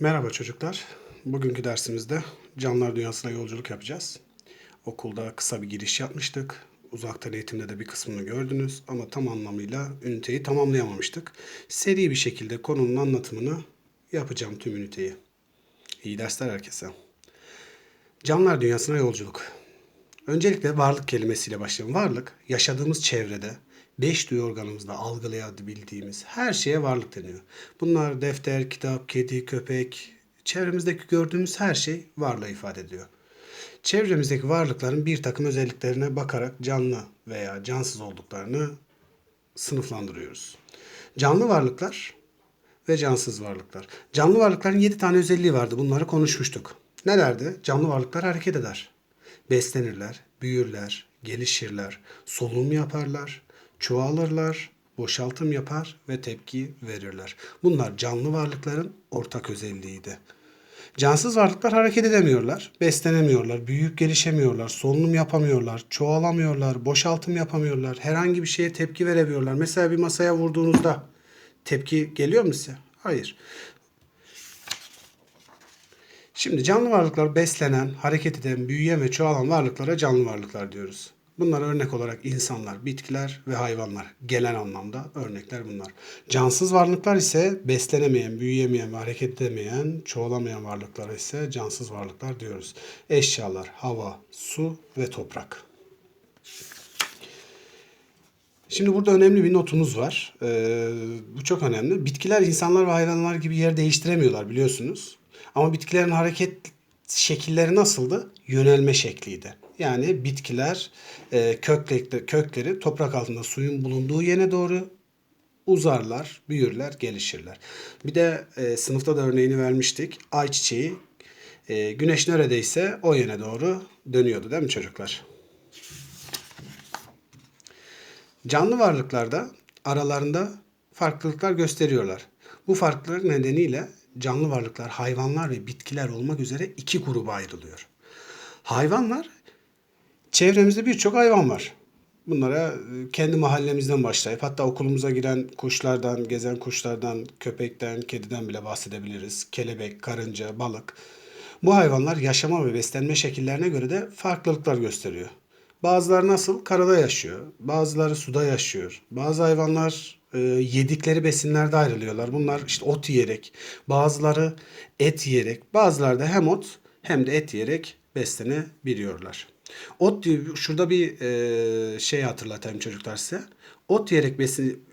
Merhaba çocuklar. Bugünkü dersimizde canlılar dünyasına yolculuk yapacağız. Okulda kısa bir giriş yapmıştık. Uzaktan eğitimde de bir kısmını gördünüz ama tam anlamıyla üniteyi tamamlayamamıştık. Seri bir şekilde konunun anlatımını yapacağım tüm üniteyi. İyi dersler herkese. Canlılar dünyasına yolculuk. Öncelikle varlık kelimesiyle başlayalım. Varlık, yaşadığımız çevrede, beş duyu organımızda algılayabildiğimiz her şeye varlık deniyor. Bunlar defter, kitap, kedi, köpek, çevremizdeki gördüğümüz her şey varlığı ifade ediyor. Çevremizdeki varlıkların bir takım özelliklerine bakarak canlı veya cansız olduklarını sınıflandırıyoruz. Canlı varlıklar ve cansız varlıklar. Canlı varlıkların 7 tane özelliği vardı. Bunları konuşmuştuk. Nelerdi? Canlı varlıklar hareket eder. Beslenirler, büyürler, gelişirler, solunum yaparlar, çoğalırlar, boşaltım yapar ve tepki verirler. Bunlar canlı varlıkların ortak özelliğiydi. Cansız varlıklar hareket edemiyorlar, beslenemiyorlar, büyüyüp gelişemiyorlar, solunum yapamıyorlar, çoğalamıyorlar, boşaltım yapamıyorlar, herhangi bir şeye tepki veremiyorlar. Mesela bir masaya vurduğunuzda tepki geliyor mu size? Hayır. Şimdi canlı varlıklar beslenen, hareket eden, büyüyen ve çoğalan varlıklara canlı varlıklar diyoruz. Bunlar örnek olarak insanlar, bitkiler ve hayvanlar. Gelen anlamda örnekler bunlar. Cansız varlıklar ise beslenemeyen, büyüyemeyen ve hareket edemeyen, çoğalamayan varlıklara ise cansız varlıklar diyoruz. Eşyalar, hava, su ve toprak. Şimdi burada önemli bir notumuz var. Ee, bu çok önemli. Bitkiler insanlar ve hayvanlar gibi yer değiştiremiyorlar biliyorsunuz. Ama bitkilerin hareket şekilleri nasıldı? Yönelme şekliydi. Yani bitkiler e, kökleri, kökleri toprak altında suyun bulunduğu yere doğru uzarlar, büyürler, gelişirler. Bir de e, sınıfta da örneğini vermiştik. Ayçiçeği e, güneş neredeyse o yöne doğru dönüyordu değil mi çocuklar? Canlı varlıklarda aralarında farklılıklar gösteriyorlar. Bu farklılık nedeniyle canlı varlıklar hayvanlar ve bitkiler olmak üzere iki gruba ayrılıyor. Hayvanlar çevremizde birçok hayvan var. Bunlara e, kendi mahallemizden başlayıp hatta okulumuza giren kuşlardan, gezen kuşlardan, köpekten, kediden bile bahsedebiliriz. Kelebek, karınca, balık. Bu hayvanlar yaşama ve beslenme şekillerine göre de farklılıklar gösteriyor. Bazıları nasıl? Karada yaşıyor. Bazıları suda yaşıyor. Bazı hayvanlar e, yedikleri besinlerde ayrılıyorlar. Bunlar işte ot yiyerek, bazıları et yiyerek, bazıları da hem ot hem de et yiyerek beslenebiliyorlar. Ot diyor, şurada bir e, şey hatırlatayım çocuklar size. Ot yiyerek besin,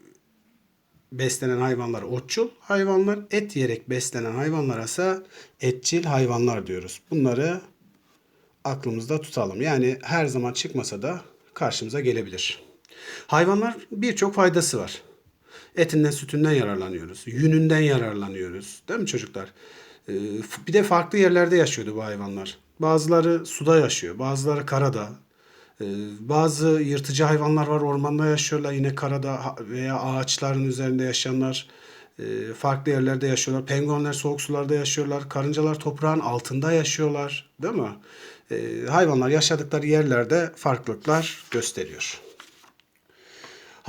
beslenen hayvanlar otçul hayvanlar, et yiyerek beslenen hayvanlara ise etçil hayvanlar diyoruz. Bunları aklımızda tutalım. Yani her zaman çıkmasa da karşımıza gelebilir. Hayvanlar birçok faydası var. Etinden, sütünden yararlanıyoruz. Yününden yararlanıyoruz. Değil mi çocuklar? Ee, bir de farklı yerlerde yaşıyordu bu hayvanlar. Bazıları suda yaşıyor, bazıları karada. Ee, bazı yırtıcı hayvanlar var ormanda yaşıyorlar yine karada veya ağaçların üzerinde yaşayanlar e, farklı yerlerde yaşıyorlar. Penguenler soğuk sularda yaşıyorlar. Karıncalar toprağın altında yaşıyorlar. Değil mi? Ee, hayvanlar yaşadıkları yerlerde farklılıklar gösteriyor.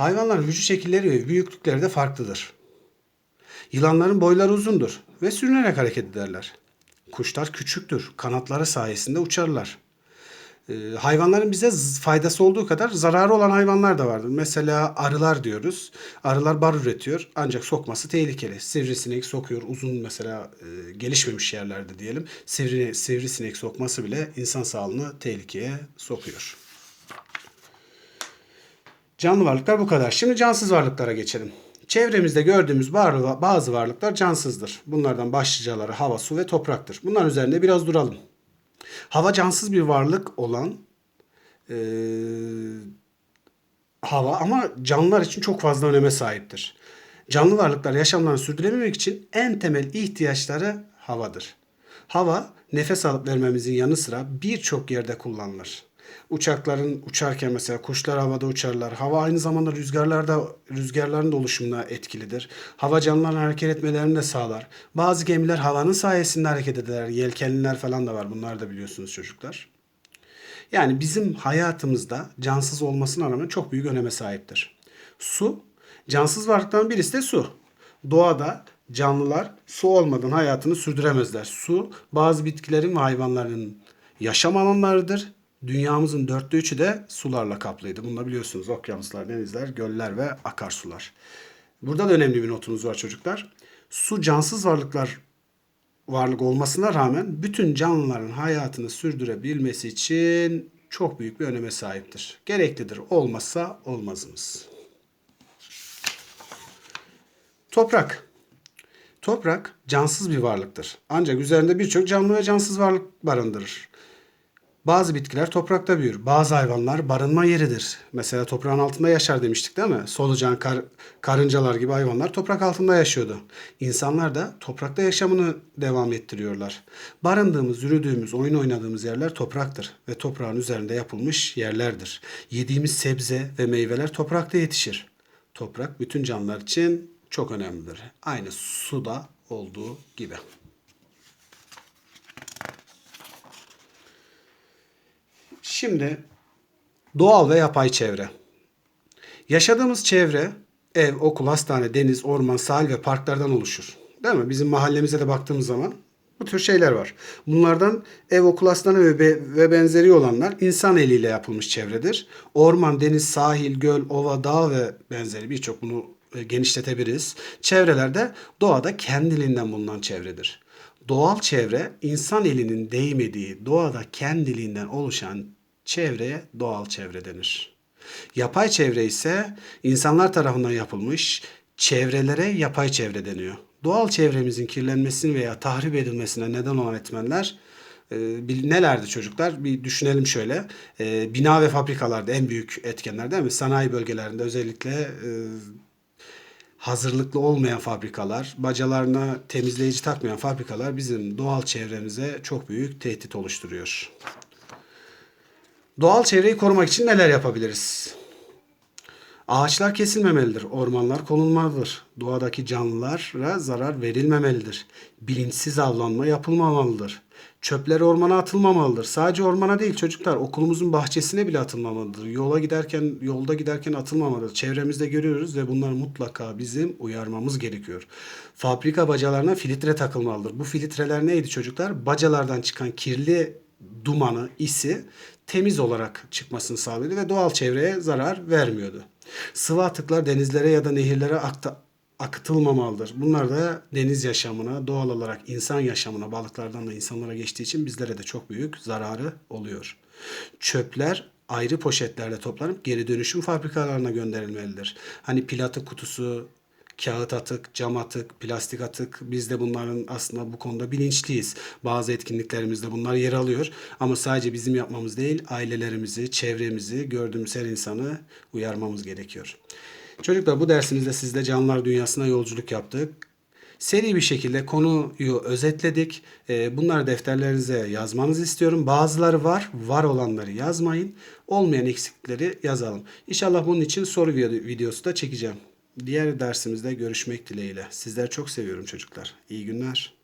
Hayvanların vücut şekilleri ve büyüklükleri de farklıdır. Yılanların boyları uzundur ve sürünerek hareket ederler. Kuşlar küçüktür, kanatları sayesinde uçarlar. Ee, hayvanların bize faydası olduğu kadar zararı olan hayvanlar da vardır. Mesela arılar diyoruz. Arılar bar üretiyor ancak sokması tehlikeli. Sivrisinek sokuyor uzun mesela e, gelişmemiş yerlerde diyelim. Sivri, sivrisinek sokması bile insan sağlığını tehlikeye sokuyor. Canlı varlıklar bu kadar. Şimdi cansız varlıklara geçelim. Çevremizde gördüğümüz bazı varlıklar cansızdır. Bunlardan başlıcaları hava, su ve topraktır. Bunların üzerinde biraz duralım. Hava cansız bir varlık olan e, hava ama canlılar için çok fazla öneme sahiptir. Canlı varlıklar yaşamlarını sürdürememek için en temel ihtiyaçları havadır. Hava nefes alıp vermemizin yanı sıra birçok yerde kullanılır. Uçakların uçarken mesela kuşlar havada uçarlar. Hava aynı zamanda rüzgarlarda rüzgarların da oluşumuna etkilidir. Hava canlıların hareket etmelerini de sağlar. Bazı gemiler havanın sayesinde hareket eder. Yelkenliler falan da var. Bunlar da biliyorsunuz çocuklar. Yani bizim hayatımızda cansız olmasına rağmen çok büyük öneme sahiptir. Su, cansız varlıkların birisi de su. Doğada canlılar su olmadan hayatını sürdüremezler. Su bazı bitkilerin ve hayvanların yaşam alanlarıdır. Dünyamızın dörtte üçü de sularla kaplıydı. Bunu da biliyorsunuz okyanuslar, denizler, göller ve akarsular. Burada da önemli bir notumuz var çocuklar. Su cansız varlıklar varlık olmasına rağmen bütün canlıların hayatını sürdürebilmesi için çok büyük bir öneme sahiptir. Gereklidir. Olmazsa olmazımız. Toprak. Toprak cansız bir varlıktır. Ancak üzerinde birçok canlı ve cansız varlık barındırır. Bazı bitkiler toprakta büyür. Bazı hayvanlar barınma yeridir. Mesela toprağın altında yaşar demiştik değil mi? Solucan, kar- karıncalar gibi hayvanlar toprak altında yaşıyordu. İnsanlar da toprakta yaşamını devam ettiriyorlar. Barındığımız, yürüdüğümüz, oyun oynadığımız yerler topraktır ve toprağın üzerinde yapılmış yerlerdir. Yediğimiz sebze ve meyveler toprakta yetişir. Toprak bütün canlılar için çok önemlidir. Aynı suda olduğu gibi. Şimdi doğal ve yapay çevre. Yaşadığımız çevre ev, okul, hastane, deniz, orman, sahil ve parklardan oluşur. Değil mi? Bizim mahallemize de baktığımız zaman bu tür şeyler var. Bunlardan ev, okul, hastane ve, be- ve benzeri olanlar insan eliyle yapılmış çevredir. Orman, deniz, sahil, göl, ova, dağ ve benzeri birçok bunu e, genişletebiliriz. Çevrelerde doğada kendiliğinden bulunan çevredir. Doğal çevre insan elinin değmediği doğada kendiliğinden oluşan çevreye doğal çevre denir. Yapay çevre ise insanlar tarafından yapılmış çevrelere yapay çevre deniyor. Doğal çevremizin kirlenmesini veya tahrip edilmesine neden olan etmenler e, nelerdi çocuklar? Bir düşünelim şöyle. E, bina ve fabrikalarda en büyük etkenler değil mi? Sanayi bölgelerinde özellikle e, hazırlıklı olmayan fabrikalar, bacalarına temizleyici takmayan fabrikalar bizim doğal çevremize çok büyük tehdit oluşturuyor. Doğal çevreyi korumak için neler yapabiliriz? Ağaçlar kesilmemelidir, ormanlar korunmalıdır. Doğadaki canlılara zarar verilmemelidir. Bilinçsiz avlanma yapılmamalıdır. Çöpler ormana atılmamalıdır. Sadece ormana değil çocuklar, okulumuzun bahçesine bile atılmamalıdır. Yola giderken, yolda giderken atılmamalıdır. Çevremizde görüyoruz ve bunları mutlaka bizim uyarmamız gerekiyor. Fabrika bacalarına filtre takılmalıdır. Bu filtreler neydi çocuklar? Bacalardan çıkan kirli dumanı, isi temiz olarak çıkmasını sağlıyordu ve doğal çevreye zarar vermiyordu. Sıvı atıklar denizlere ya da nehirlere akta, akıtılmamalıdır. Bunlar da deniz yaşamına, doğal olarak insan yaşamına, balıklardan da insanlara geçtiği için bizlere de çok büyük zararı oluyor. Çöpler ayrı poşetlerde toplanıp geri dönüşüm fabrikalarına gönderilmelidir. Hani pil atık kutusu, kağıt atık, cam atık, plastik atık biz de bunların aslında bu konuda bilinçliyiz. Bazı etkinliklerimizde bunlar yer alıyor ama sadece bizim yapmamız değil ailelerimizi, çevremizi, gördüğümüz her insanı uyarmamız gerekiyor. Çocuklar bu dersimizde sizle canlılar dünyasına yolculuk yaptık. Seri bir şekilde konuyu özetledik. Ee, Bunları defterlerinize yazmanızı istiyorum. Bazıları var, var olanları yazmayın. Olmayan eksiklikleri yazalım. İnşallah bunun için soru video- videosu da çekeceğim. Diğer dersimizde görüşmek dileğiyle. Sizleri çok seviyorum çocuklar. İyi günler.